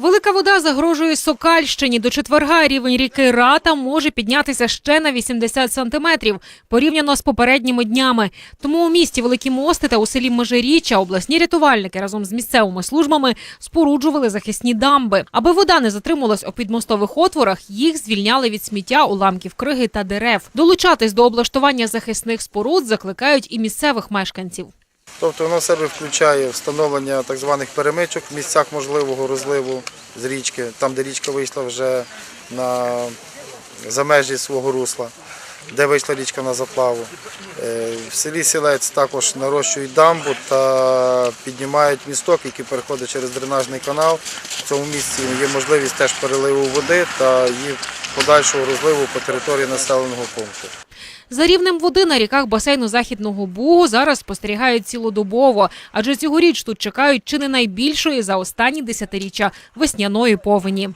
Велика вода загрожує Сокальщині. До четверга рівень ріки Рата може піднятися ще на 80 сантиметрів порівняно з попередніми днями. Тому у місті Великі Мости та у селі Межиріччя обласні рятувальники разом з місцевими службами споруджували захисні дамби. Аби вода не затримувалась у підмостових отворах, їх звільняли від сміття, уламків криги та дерев. Долучатись до облаштування захисних споруд закликають і місцевих мешканців. Тобто воно в себе включає встановлення так званих перемичок в місцях можливого розливу з річки, там, де річка вийшла вже на, за межі свого русла, де вийшла річка на заплаву. Е, В селі Сілець також нарощують дамбу та піднімають місток, який переходить через дренажний канал. В цьому місці є можливість теж переливу води та її подальшого розливу по території населеного пункту. За рівнем води на ріках басейну Західного Бугу зараз спостерігають цілодобово, адже цьогоріч тут чекають чи не найбільшої за останні десятиріччя весняної повені.